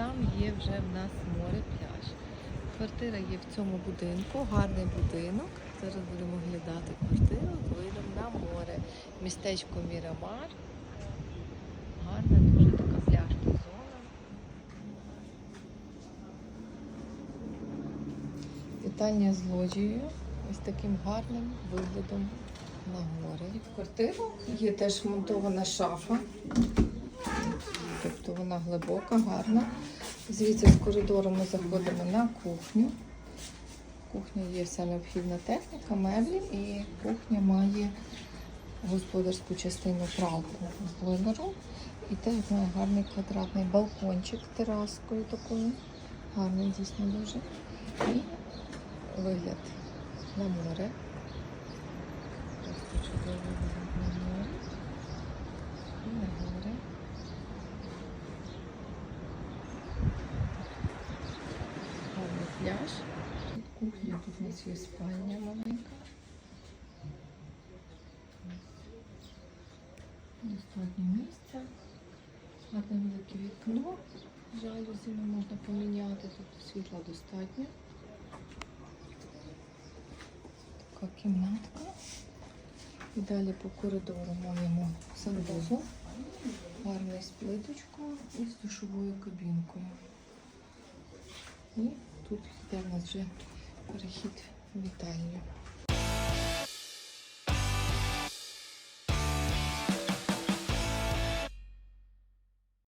там є вже в нас море пляж. Квартира є в цьому будинку, гарний будинок. Зараз будемо глядати квартиру видом на море. Містечко Мірамар. Гарна дуже така пляжна зона. Вітання з лоджією. Ось таким гарним виглядом на горе. В квартиру є теж монтована шафа. Вона глибока, гарна. Звідси з коридору ми заходимо на кухню. В кухні є вся необхідна техніка, меблі і кухня має господарську частину пралку з бойлером. І теж має гарний квадратний балкончик тераскою такою. Гарний дійсно дуже. І вигляд на море. Чудовий вигляд на море. І на море. Гарний пляж. Кухня, тут у нас є спальня маленька. Достатньо місця. Гарне велике вікно. Жалюзі не можна поміняти, тобто світла достатньо. Така кімнатка. І далі по коридору маємо санвузол. Гарний з плиточкою і з душовою кабінкою. І тут йде в нас вже перехід в вітальню.